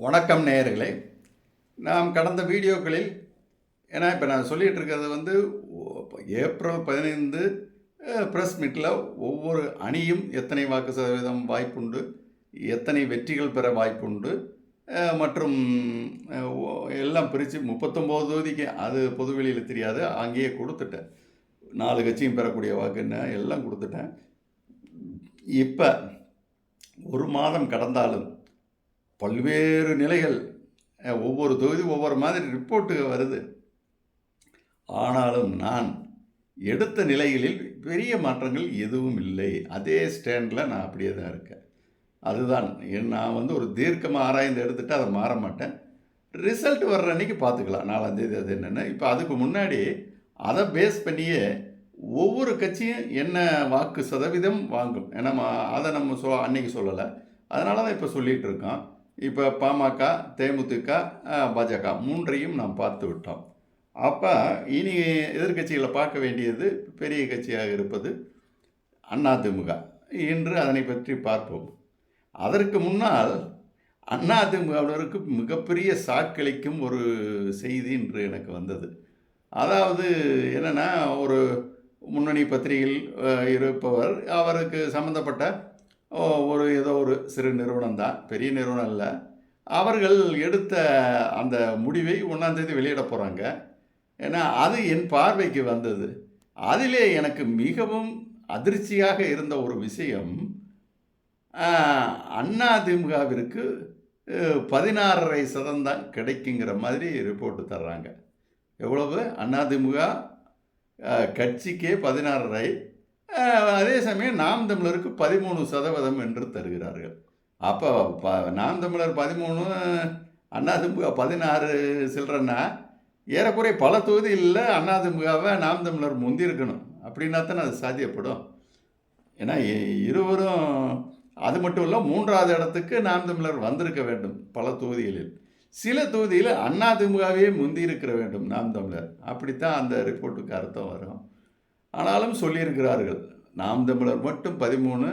வணக்கம் நேயர்களே. நாம் கடந்த வீடியோக்களில் ஏன்னா இப்போ நான் சொல்லிகிட்டு இருக்கிறது வந்து ஏப்ரல் பதினைந்து ப்ரெஸ் மீட்டில் ஒவ்வொரு அணியும் எத்தனை வாக்கு சதவீதம் வாய்ப்புண்டு எத்தனை வெற்றிகள் பெற வாய்ப்புண்டு மற்றும் எல்லாம் பிரித்து முப்பத்தொம்போது தொகுதிக்கு அது பொதுவெளியில் தெரியாது அங்கேயே கொடுத்துட்டேன். நாலு கட்சியும் பெறக்கூடிய வாக்குன்னு எல்லாம் கொடுத்துட்டேன். இப்போ ஒரு மாதம் கடந்தாலும் பல்வேறு நிலைகள் ஒவ்வொரு தொகுதி ஒவ்வொரு மாதிரி ரிப்போர்ட்டு வருது. ஆனாலும் நான் எடுத்த நிலைகளில் பெரிய மாற்றங்கள் எதுவும் இல்லை. அதே ஸ்டாண்டில் நான் அப்படியே தான் இருக்கேன். அதுதான். என் நான் வந்து ஒரு தீர்க்கமாக ஆராய்ந்து எடுத்துகிட்டு அதை மாற மாட்டேன். ரிசல்ட் வர்ற அன்றைக்கி பார்த்துக்கலாம். நாலாந்தேதி அது என்னென்னு. இப்போ அதுக்கு முன்னாடி அதை பேஸ் பண்ணியே ஒவ்வொரு கட்சியும் என்ன வாக்கு சதவீதம் வாங்கும். ஏன்னா அதை நம்ம சொ அன்னைக்கு சொல்லலை. அதனால தான் இப்போ சொல்லிகிட்டு இருக்கோம். இப்போ பாமக தேமுதிக பாஜக மூன்றையும் நாம் பார்த்து விட்டோம். அப்போ இனி எதிர்க்கட்சிகளை பார்க்க வேண்டியது பெரிய கட்சியாக இருப்பது அதிமுக இன்று அதனை பற்றி பார்ப்போம். அதற்கு முன்னால் அதிமுகவினருக்கு மிகப்பெரிய சாக்களிக்கும் ஒரு செய்தி இன்று எனக்கு வந்தது. அதாவது என்னென்னா ஒரு முன்னணி பத்திரிகையில் இருப்பவர் அவருக்கு சம்மந்தப்பட்ட ஒரு ஏதோ ஒரு சிறு நிறுவனம் தான். பெரிய நிறுவனம் இல்லை. அவர்கள் எடுத்த அந்த முடிவை ஒன்றாந்தேதி வெளியிட போகிறாங்க ஏன்னா அது என் பார்வைக்கு வந்தது. அதிலே எனக்கு மிகவும் அதிர்ச்சியாக இருந்த ஒரு விஷயம் அதிமுகவிற்கு பதினாறரை சதம் தான் கிடைக்குங்கிற மாதிரி ரிப்போர்ட்டு தர்றாங்க. எவ்வளவு? அதிமுக கட்சிக்கே பதினாறரை அதே சமயம் நாம் தமிழருக்கு பதிமூணு சதவீதம் என்று தருகிறார்கள். அப்போ ப நாம் தமிழர் பதிமூணு அதிமுக பதினாறு சில்லறன்னா ஏறக்குறைய பல தொகுதிகளில் அண்ணாதிமுகவை நாம் தமிழர் முந்திருக்கணும் அப்படின்னா தானே அது சாத்தியப்படும். ஏன்னா இருவரும் அது மட்டும் இல்லை மூன்றாவது இடத்துக்கு நாம் தமிழர் வந்திருக்க வேண்டும் பல தொகுதிகளில். சில தொகுதியில் அதிமுகவே முந்தி இருக்கிற வேண்டும் நாம் தமிழர். அப்படித்தான் அந்த ரிப்போர்ட்டுக்கு அர்த்தம் வரும். ஆனாலும் சொல்லியிருக்கிறார்கள். நாம் தமிழர் மட்டும் பதிமூணு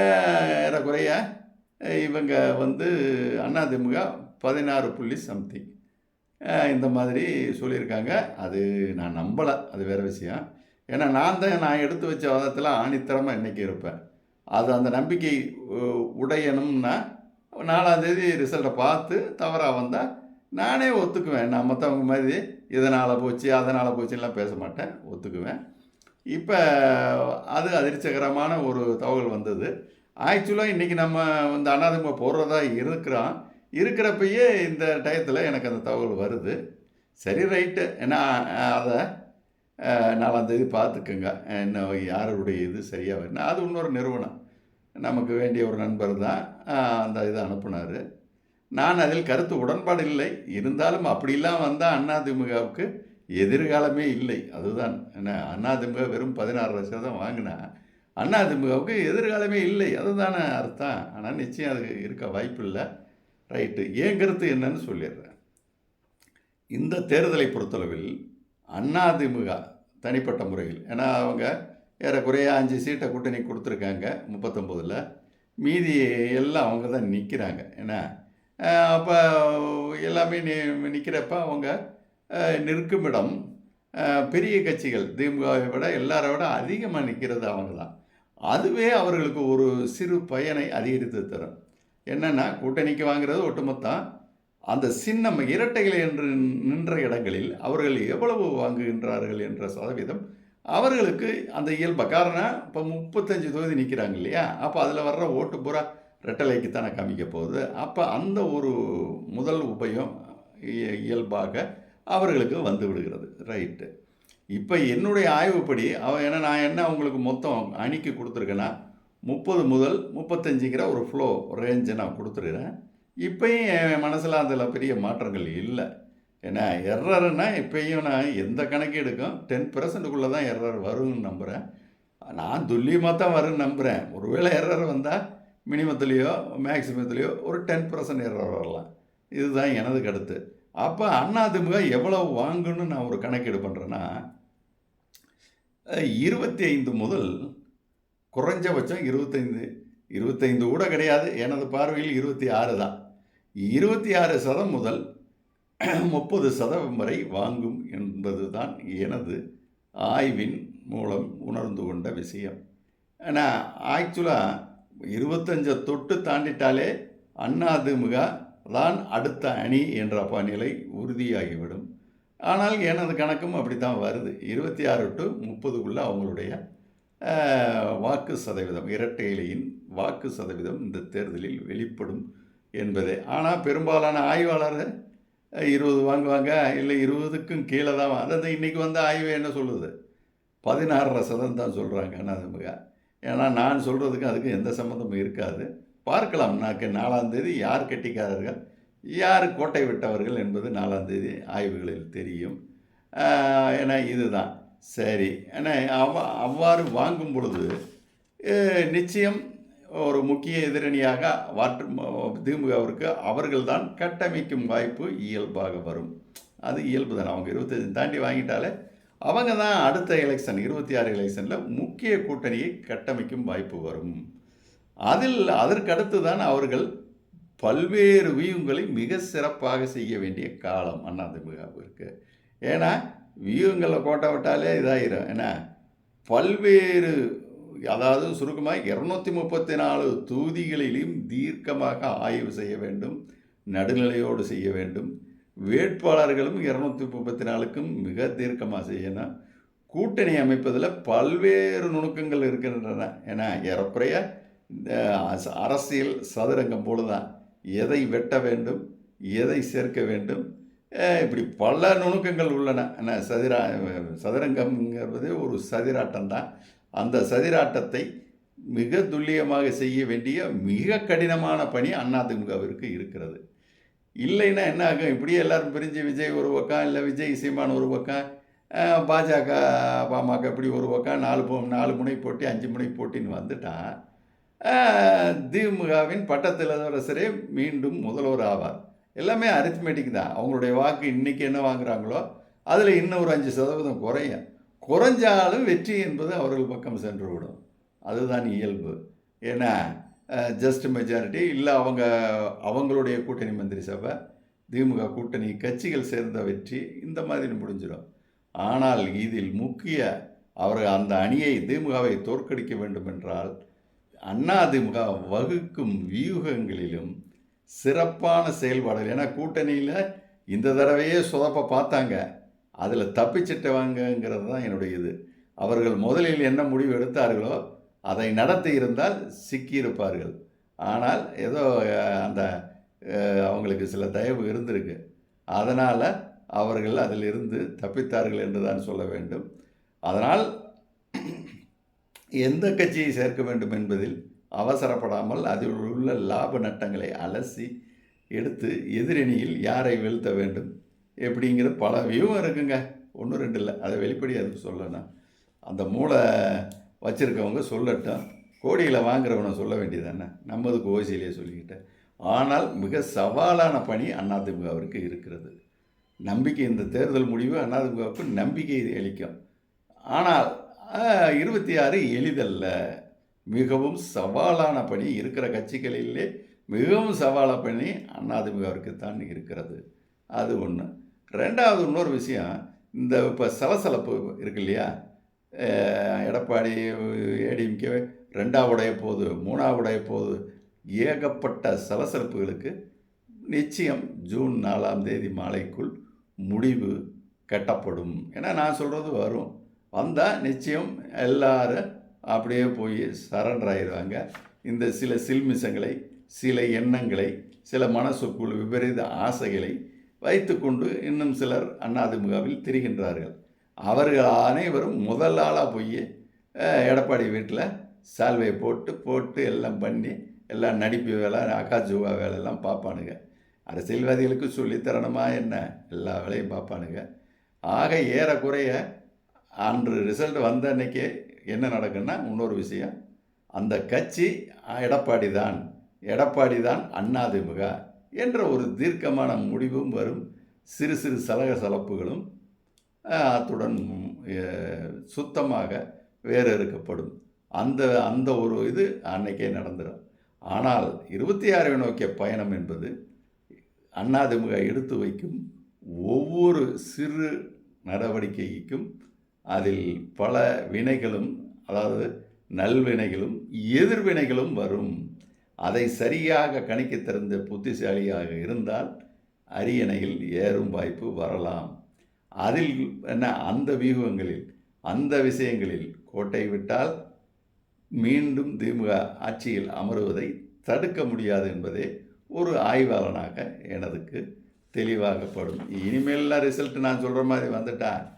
ஏறக்குறைய இவங்க வந்து அதிமுக பதினாறு புள்ளி சம்திங். இந்த மாதிரி சொல்லியிருக்காங்க. அது நான் நம்பலை. அது வேறு விஷயம். ஏன்னா நான் தான் நான் எடுத்து வச்ச வாதத்தில் ஆணித்தரமாக இன்றைக்கி இருப்பேன். அது அந்த நம்பிக்கை உடையணும்னா நாலாந்தேதி ரிசல்ட்டை பார்த்து தவறாக வந்தால் நானே ஒத்துக்குவேன். நான் மற்றவங்க மாதிரி இதனால் போச்சு அதனால் போச்சுலாம் பேச மாட்டேன் ஒத்துக்குவேன். இப்போ அது அதிர்ச்சிகரமான ஒரு தகவல் வந்தது. ஆக்சுவலாக இன்றைக்கி நம்ம வந்து அனாதிமுக போடுறதா இருக்கிறோம் இருக்கிறப்பயே இந்த டயத்தில் எனக்கு அந்த தகவல் வருது. சரி ரைட்டு ஏன்னா அதை நாலாந்தேதி பார்த்துக்குங்க. என்ன யாருடைய இது சரியாக வரணும் அது இன்னொரு நிறுவனம். நமக்கு வேண்டிய ஒரு நண்பர் தான் அந்த இதை அனுப்புனார். நான் அதில் கருத்து உடன்பாடு இல்லை. இருந்தாலும் அப்படிலாம் வந்தால் அதிமுகவுக்கு எதிர்காலமே இல்லை. அதுதான். என்ன அதிமுக வெறும் பதினாறு சதம் வாங்கினா அதிமுகவுக்கு எதிர்காலமே இல்லை. அதுதானே அர்த்தம். ஆனால் நிச்சயம் அது இருக்க வாய்ப்பு இல்லை. ரைட்டு. ஏன் கருத்து என்னன்னு சொல்லிடுறேன். இந்த தேர்தலை பொறுத்தளவில் அதிமுக தனிப்பட்ட முறையில் ஏன்னா அவங்க ஏறக்குறைய அஞ்சு சீட்டை கூட்டணி கொடுத்துருக்காங்க முப்பத்தொம்போதில். மீதி எல்லாம் அவங்க தான் நிற்கிறாங்க ஏன்னா அப்போ எல்லாமே நி நிற்கிறப்ப அவங்க நிற்குமிடம். நிற்கும் இடம் பெரிய கட்சிகள் திமுகவை விட எல்லாரை விட அதிகமாக நிற்கிறது அவங்க தான் அதுவே அவர்களுக்கு ஒரு சிறு பயனை அதிகரித்து தரும். என்னென்னா கூட்டணிக்கு வாங்குறது ஒட்டுமொத்தம் அந்த சின்னம் இரட்டைகள் என்று நின்ற இடங்களில் அவர்கள் எவ்வளவு வாங்குகின்றார்கள் என்ற சதவீதம் அவர்களுக்கு அந்த இயல்பு காரணம் இப்போ முப்பத்தஞ்சு தொகுதி நிற்கிறாங்க இல்லையா? அப்போ அதில் வர்ற ஓட்டு பூரா ரெட்டலைக்கு தானே காமிக்க போகுது. அப்போ அந்த ஒரு முதல் உபயம் இய- இயல்பாக அவர்களுக்கு வந்து விடுகிறது. ரைட்டு. இப்போ என்னுடைய ஆய்வுப்படி அவ ஏன்னா நான் என்ன அவங்களுக்கு மொத்தம் அணிக்கு கொடுத்துருக்கேன்னா முப்பது முதல் முப்பத்தஞ்சுங்கிற ஒரு ஃப்ளோ ரேஞ்சை நான் கொடுத்துருக்கிறேன். இப்பயும் என் மனசில் அதில் பெரிய மாற்றங்கள் இல்லை. ஏன்னா எரர்னா இப்பயும் நான் எந்த கணக்கு எடுக்கும்? டென் பர்சன்ட்டுக்குள்ளே தான் எர்ரர் வரும்னு நம்புகிறேன் நான் துல்லியமாக தான் வரும்னு நம்புகிறேன் ஒருவேளை எர்ரர் வந்தால் மினிமத்துலேயோ மேக்ஸிமத்துலேயோ ஒரு டென் பர்சன்ட் எரர் வரலாம். இதுதான் எனது கருத்து. அப்போ அதிமுக எவ்வளவு வாங்குன்னு நான் ஒரு கணக்கீடு பண்ணுறேன்னா இருபத்தி ஐந்து முதல் குறைஞ்சபட்சம் இருபத்தைந்து இருபத்தைந்து கூட கிடையாது. எனது பார்வையில் இருபத்தி ஆறு தான். இருபத்தி ஆறு சதம் முதல் முப்பது சதவீதம் வரை வாங்கும் என்பது தான் எனது ஆய்வின் மூலம் உணர்ந்து கொண்ட விஷயம். ஆனால் ஆக்சுவலாக இருபத்தஞ்சை தொட்டு தாண்டிட்டாலே அண்ணாதிமுக தான் அடுத்த அணி என்ற ப- நிலை உறுதியாகிவிடும். ஆனால் எனது கணக்கும் அப்படி தான் வருது. இருபத்தி ஆறு டு முப்பதுக்குள்ளே அவங்களுடைய வாக்கு சதவீதம் இரட்டை இலையின் வாக்கு சதவீதம் இந்த தேர்தலில் வெளிப்படும் என்பதே. ஆனால் பெரும்பாலான ஆய்வாளர்கள் இருபது வாங்குவாங்க இல்லை இருபதுக்கும் கீழே தான் அதாவது இன்றைக்கி வந்து ஆய்வு என்ன சொல்லுது? பதினாறரை சதம் தான் சொல்கிறாங்க அண்ணாதிமுக. ஏன்னா நான் சொல்கிறதுக்கும் அதுக்கும் எந்த சம்மந்தமும் இருக்காது. பார்க்கலாம். நாக்கு நாலாந்தேதி யார் கெட்டிக்காரர்கள்? யார் கோட்டை விட்டவர்கள் என்பது நாலாந்தேதி ஆய்வுகளில் தெரியும். ஏன்னா இதுதான். சரி. ஏன்னா அவ அவ்வாறு வாங்கும் பொழுது நிச்சயம் ஒரு முக்கிய எதிரணியாக வாற்று திமுகவிற்கு அவர்கள்தான் கட்டமைக்கும் வாய்ப்பு இயல்பாக வரும். அது இயல்பு தான் அவங்க இருபத்தஞ்சு தாண்டி வாங்கிட்டாலே அவங்க தான் அடுத்த எலெக்ஷன் இருபத்தி ஆறு எலெக்ஷனில் முக்கிய கூட்டணியை கட்டமைக்கும் வாய்ப்பு வரும். அதில் அதற்கடுத்து தான் அவர்கள் பல்வேறு வியூகங்களை மிக சிறப்பாக செய்ய வேண்டிய காலம் அண்ணாதிமுகவிற்கு ஏன்னா வியூகங்களை கோட்டை விட்டாலே இதாகிடும் ஏன்னா பல்வேறு அதாவது சுருக்கமாக இரநூத்தி முப்பத்தி நாலு தொகுதிகளிலும் தீர்க்கமாக ஆய்வு செய்ய வேண்டும் நடுநிலையோடு செய்ய வேண்டும். வேட்பாளர்களும் இரநூத்தி முப்பத்தி நாலுக்கும் மிக தீர்க்கமாக செய்யணும். கூட்டணி அமைப்பதில் பல்வேறு நுணுக்கங்கள் இருக்கின்றன. ஏன்னா ஏறக்குறைய இந்த அரசியல் சதுரங்கம் போல தான் எதை வெட்ட வேண்டும் எதை சேர்க்க வேண்டும் இப்படி பல நுணுக்கங்கள் உள்ளன. என்ன சதிரா சதுரங்கம்ங்கிறது ஒரு சதிராட்டம் தான். அந்த சதிராட்டத்தை மிக துல்லியமாக செய்ய வேண்டிய மிக கடினமான பணி அதிமுகவிற்கு இருக்கிறது. இல்லைன்னா என்ன ஆகும்? இப்படியே எல்லாரும் பிரிஞ்சு விஜய் ஒரு பக்கம் இல்லை விஜய் சீமான் ஒரு பக்கம் பாஜக பாமக இப்படி ஒரு பக்கம் நாலு போ நாலு முனை போட்டி அஞ்சு முனை போட்டின்னு வந்துட்டான். திமுகவின் பட்டத்திலரசரே மீண்டும் முதல்வர் ஆவார். எல்லாமே அரித்மெட்டிக் தான். அவங்களுடைய வாக்கு இன்னைக்கு என்ன வாங்குறாங்களோ அதில் இன்னும் ஒரு அஞ்சு சதவீதம் குறையும் குறைஞ்சாலும் வெற்றி என்பது அவர்கள் பக்கம் சென்று விடும். அதுதான் இயல்பு. ஏன்னா ஜஸ்ட் மெஜாரிட்டி இல்லை அவங்க அவங்களுடைய கூட்டணி மந்திரி சபை திமுக கூட்டணி கட்சிகள் சேர்ந்த வெற்றி இந்த மாதிரி முடிஞ்சிடும். ஆனால் இதில் முக்கிய அவர்கள் அந்த அணியை திமுகவை தோற்கடிக்க வேண்டும் என்றால் அதிமுக வகுக்கும் வியூகங்களிலும் சிறப்பான செயல்பாடுகள். ஏன்னா கூட்டணியில் இந்த தடவையே சொதப்ப பார்த்தாங்க. அதில் தப்பிச்சிட்டவாங்கங்கிறது தான் என்னுடைய இது. அவர்கள் முதலில் என்ன முடிவு எடுத்தார்களோ அதை நடத்தி இருந்தால் சிக்கியிருப்பார்கள். ஆனால் ஏதோ அந்த அவங்களுக்கு சில தயவு இருந்திருக்கு. அதனால் அவர்கள் அதிலிருந்து தப்பித்தார்கள் என்று தான் சொல்ல வேண்டும். அதனால் எந்த கட்சியை சேர்க்க வேண்டும் என்பதில் அவசரப்படாமல் அதில் உள்ள லாப நட்டங்களை அலசி எடுத்து எதிரணியில் யாரை வீழ்த்த வேண்டும் எப்படிங்கிற பல வியூகம் இருக்குங்க. ஒன்றும் ரெண்டு இல்லை. அதை வெளிப்படையாக அதுக்கு சொல்லணும் அந்த மூளை வச்சுருக்கவங்க சொல்லட்டும். கோடியில் வாங்குறவனை சொல்ல வேண்டியதானே நம்மதுக்கு கோசியிலே சொல்லிக்கிட்டேன் ஆனால் மிக சவாலான பணி அதிமுகவிற்கு இருக்கிறது. நம்பிக்கை இந்த தேர்தல் முடிவு அதிமுகவுக்கு நம்பிக்கை அளிக்கும். ஆனால் இருபத்தி ஆறு எளிதல்ல. மிகவும் சவாலான பணி இருக்கிற கட்சிகளிலே மிகவும் சவாலான பணி அதிமுகவிற்கு தான் இருக்கிறது. அது ஒன்று ரெண்டாவது இன்னொரு விஷயம் இந்த இப்போ சலசலப்பு இருக்கு இல்லையா? எடப்பாடி ஏடிஎம்கே ரெண்டாவுடைய போது மூணாவுடைய போது ஏகப்பட்ட சலசலப்புகளுக்கு நிச்சயம் ஜூன் நாலாம் தேதி மாலைக்குள் முடிவு கட்டப்படும். ஏன்னா நான் சொல்கிறது வரும். வந்தால் நிச்சயம் எல்லாரும் அப்படியே போய் சரண்டர் ஆயிடுவாங்க. இந்த சில சில்மிசங்களை சில எண்ணங்களை சில மனசுக்குள் விபரீத ஆசைகளை வைத்துக்கொண்டு இன்னும் சிலர் அதிமுகவில் திரிகின்றார்கள். அவர்கள் அனைவரும் முதல் ஆளாக போய் எடப்பாடி வீட்டில் சால்வையை போட்டு போட்டு எல்லாம் பண்ணி எல்லாம் நடிப்பு வேலை அக்காஜுவா வேலையெல்லாம் பார்ப்பானுங்க அரசியல்வாதிகளுக்கு சொல்லித்தரணுமா என்ன? எல்லா வேலையும் பார்ப்பானுங்க ஆக ஏறக்குறைய அன்று ரிசல்ட் வந்த அன்னைக்கே என்ன நடக்குன்னா இன்னொரு விஷயம். அந்த கட்சி எடப்பாடி தான் எடப்பாடி தான் அண்ணாதிமுக என்ற ஒரு தீர்க்கமான முடிவும் வரும். சிறு சிறு சலக சலப்புகளும் அத்துடன் சுத்தமாக வேறு இருக்கப்படும் அந்த அந்த ஒரு இது அன்னைக்கே நடந்துடும் ஆனால் இருபத்தி ஆறை நோக்கிய பயணம் என்பது அண்ணாதிமுக எடுத்து வைக்கும் ஒவ்வொரு சிறு நடவடிக்கைக்கும் அதில் பல வினைகளும் அதாவது நல்வினைகளும் எதிர்வினைகளும் வரும். அதை சரியாக கணிக்க தெரிந்த புத்திசாலியாக இருந்தால் அரியணையில் ஏறும் வாய்ப்பு வரலாம். அதில் என்ன அந்த வியூகங்களில் அந்த விஷயங்களில் கோட்டை விட்டால் மீண்டும் திமுக ஆட்சியில் அமருவதை தடுக்க முடியாது என்பதே ஒரு ஆய்வாளனாக எனதுக்கு தெளிவாகப்படும். இனிமேல்லாம் ரிசல்ட் நான் சொல்கிற மாதிரி வந்துட்டேன்?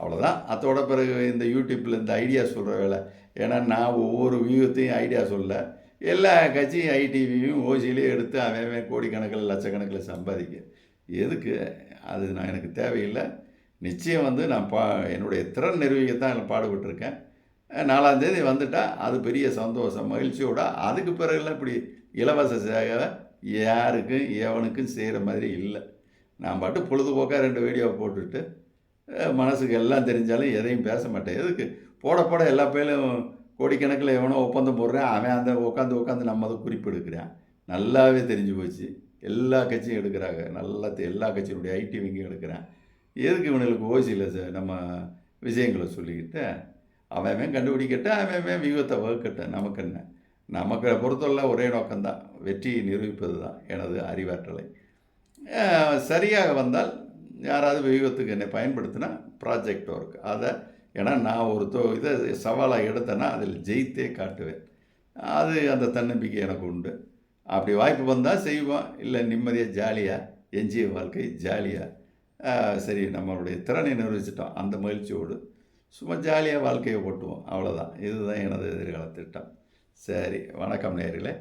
அவ்வளோதான் அதோட பிறகு இந்த யூடியூப்பில் இந்த ஐடியா சொல்கிற வேலை. ஏன்னா நான் ஒவ்வொரு வியூகத்தையும் ஐடியா சொல்ல எல்லா கட்சியும் ஐடிவியும் ஓசியிலையும் எடுத்து அவன் கோடிக்கணக்கில் லட்சக்கணக்கில் சம்பாதிக்க. எதுக்கு? அது நான் எனக்கு தேவையில்லை. நிச்சயம் வந்து நான் பா என்னுடைய திறன் நிரூபிக்கத்தான் இதில் பாடுபட்டிருக்கேன். நாலாம் தேதி வந்துட்டால் அது பெரிய சந்தோஷம் மகிழ்ச்சியோட அதுக்கு பிறகுலாம் இப்படி இலவச சேவை யாருக்கும் எவனுக்கும் செய்கிற மாதிரி இல்லை. நான் பாட்டு பொழுதுபோக்காக ரெண்டு வீடியோ போட்டுட்டு மனசுக்கு எல்லாம் தெரிஞ்சாலும் எதையும் பேச மாட்டேன். எதுக்கு? போட போட எல்லா பேரும் கோடிக்கணக்கில் எவனோ ஒப்பந்தம் போடுறேன் அவன் அந்த உட்காந்து உட்காந்து நம்ம அதை குறிப்பு எடுக்கிறான் நல்லாவே தெரிஞ்சு போச்சு. எல்லா கட்சியும் எடுக்கிறாங்க. நல்லா எல்லா கட்சியினுடைய ஐடி விங்கும் எடுக்கிறான். எதுக்கு இவனுக்கு ஓசியில் நம்ம விஷயங்களை சொல்லிக்கிட்டு அவன் கண்டுபிடிக்கட்டேன் கண்டுபிடிக்கட்ட அவன் வியூகத்தை வகுக்கட்டேன் நமக்கு என்ன? நமக்கு பொறுத்தவரை ஒரே நோக்கம்தான். வெற்றியை நிரூபிப்பது தான் எனது அறிவாற்றலை. சரியாக வந்தால் யாராவது வியூகத்துக்கு என்னை பயன்படுத்தினா ப்ராஜெக்ட் ஒர்க் அதை ஏன்னா நான் ஒரு தோ இதை சவாலாக எடுத்தேன்னா அதில் ஜெயித்தே காட்டுவேன். அது அந்த தன்னம்பிக்கை எனக்கு உண்டு. அப்படி வாய்ப்பு வந்தால் செய்வோம். இல்லை நிம்மதியாக ஜாலியாக எஞ்சிய வாழ்க்கை ஜாலியாக சரி நம்மளுடைய திறனை நிரூபிச்சிட்டோம். அந்த மகிழ்ச்சியோடு சும்மா ஜாலியாக வாழ்க்கையை ஓட்டுவோம். அவ்வளோதான் இதுதான் எனது எதிர்கால திட்டம். சரி வணக்கம் நேர்களே